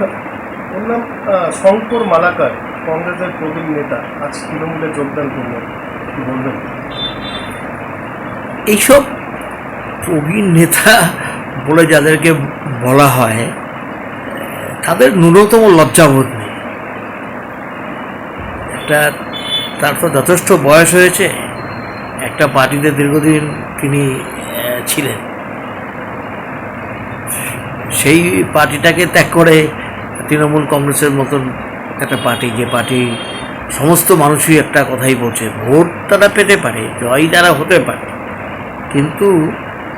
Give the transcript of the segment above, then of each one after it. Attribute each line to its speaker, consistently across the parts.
Speaker 1: নাম শঙ্কর মালাকার, কংগ্রেসের প্রবীণ নেতা, আজ তৃণমূলে যোগদান করলেন। কি বলবেন?
Speaker 2: এইসব প্রবীণ নেতা বলে যাদেরকে বলা হয়, তাদের ন্যূনতম লজ্জাবোধ নেই। একটা, তার তো যথেষ্ট বয়স হয়েছে। একটা পার্টিতে দীর্ঘদিন তিনি ছিলেন। সেই পার্টিটাকে ত্যাগ করে তৃণমূল কংগ্রেসের মতন একটা পার্টি, যে পার্টি সমস্ত মানুষই একটা কথাই বলছে, ভোট তারা পেতে পারে, জয় তারা হতে পারে। কিন্তু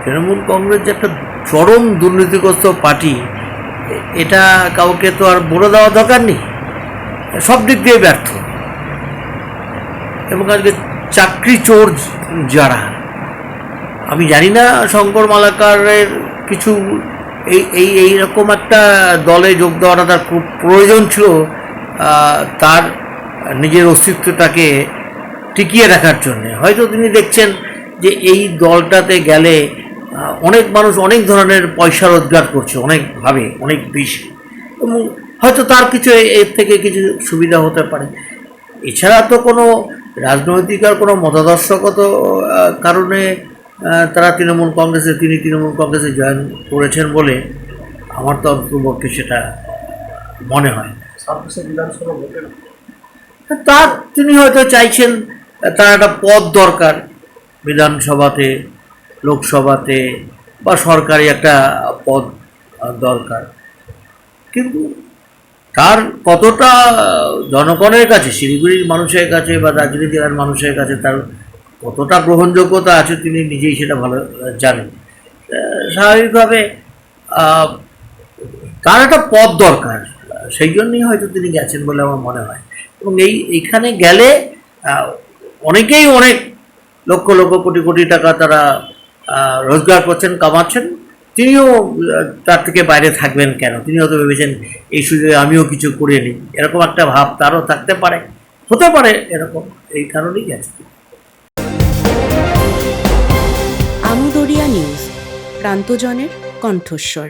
Speaker 2: তৃণমূল কংগ্রেস যে একটা চরম দুর্নীতিগ্রস্ত পার্টি, এটা কাউকে তো আর বলে দেওয়া দরকার নেই। সব দিক দিয়ে ব্যর্থ। এবং আজকে চাকরি চোর যারা, আমি জানি না শঙ্কর মালাকারের কিছু এই এই এইরকম একটা দলে যোগ দেওয়াটা তার খুব প্রয়োজন ছিল তার নিজের অস্তিত্বটাকে টিকিয়ে রাখার জন্যে। হয়তো তিনি দেখছেন যে এই দলটাতে গেলে অনেক মানুষ অনেক ধরনের পয়সা রোজগার করছে, অনেকভাবে, অনেক বেশি। এবং হয়তো তার কিছু এর থেকে কিছু সুবিধা হতে পারে। এছাড়া তো কোনো রাজনৈতিক আর কোনো মতাদর্শগত কারণে তারা তৃণমূল কংগ্রেসে তিনি তৃণমূল কংগ্রেসে জয়েন করেছেন বলে আমার তো অন্তর্পক্ষে সেটা মনে হয়। তার তিনি হয়তো চাইছেন তার একটা পদ দরকার বিধানসভাতে লোকসভাতে বা সরকারি একটা পদ দরকার। কিন্তু তার কতটা জনগণের কাছে শিলিগুড়ির মানুষের কাছে বা দার্জিলিং জেলার মানুষের কাছে তার কতটা গ্রহণযোগ্যতা আছে তিনি নিজেই সেটা ভালো জানেন। স্বাভাবিকভাবে তার একটা পথ দরকার। সেই জন্যই হয়তো তিনি গেছেন বলে আমার মনে হয়। এবং এই, এইখানে গেলে অনেকেই অনেক লক্ষ লক্ষ কোটি কোটি টাকা তারা রোজগার করছেন, কামাচ্ছেন। তিনিও তার থেকে বাইরে থাকবেন কেন? তিনি হয়তো ভেবেছেন, এই সুযোগে আমিও কিছু করে নিই। এরকম একটা ভাব তারও থাকতে পারে। হতে পারে এরকম। এই কারণেই গেছে
Speaker 3: আমদরিয়া নিউজ প্রান্তজনের কণ্ঠস্বর।